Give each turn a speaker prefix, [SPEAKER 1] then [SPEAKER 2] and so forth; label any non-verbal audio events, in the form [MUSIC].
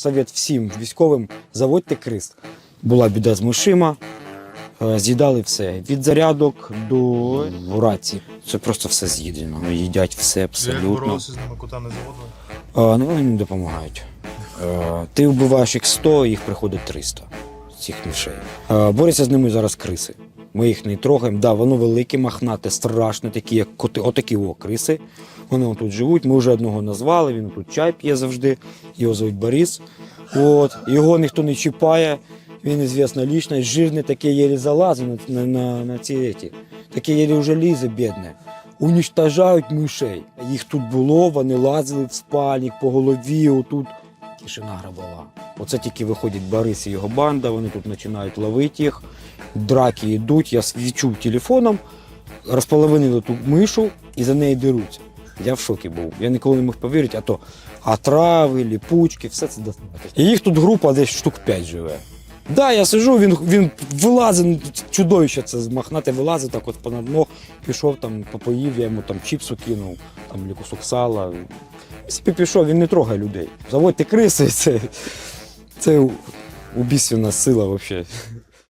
[SPEAKER 1] совет всім військовим, заводьте крис. Була біда з мишима, е, з'їдали все. Від зарядок до рації. Це просто все з'їдено. Їдять все
[SPEAKER 2] Як
[SPEAKER 1] абсолютно.
[SPEAKER 2] боролися з ними, кота не заводили?
[SPEAKER 1] А, ну вони не допомагають. Е, ти вбиваєш їх 100, їх приходить 300 цих мішей. Е, борються з ними зараз криси. Ми їх не трогаємо. Да, воно велике, махнате, страшне, такі, як коти, отакі о, криси. Вони тут живуть. Ми вже одного назвали, він тут чай п'є завжди. Його звуть Борис. От. Його ніхто не чіпає. Він ізвісна лічність, жирний, таке єлі залазить на, на, на, ці еті. Таке єлі вже лізе, бідне. Унічтажають мишей. Їх тут було, вони лазили в спальник по голові, отут тишина грабова. Оце тільки виходять Борис і його банда, вони тут починають ловити їх, драки йдуть, я відчув телефоном, розполовинили ту мишу і за неї деруться. Я в шокі був. Я ніколи не міг повірити, а то а трави, ліпучки, все це. І їх тут група десь штук 5 живе. Да, я сижу, він, він вилазить, чудовище це махнати вилазить, так от понад ног, пішов там, попоїв, я йому там чіпсу кинув, там кусок сала. І пішов, він не трогає людей. Заводьте криси, [LAUGHS] це, це убійственна сила взагалі.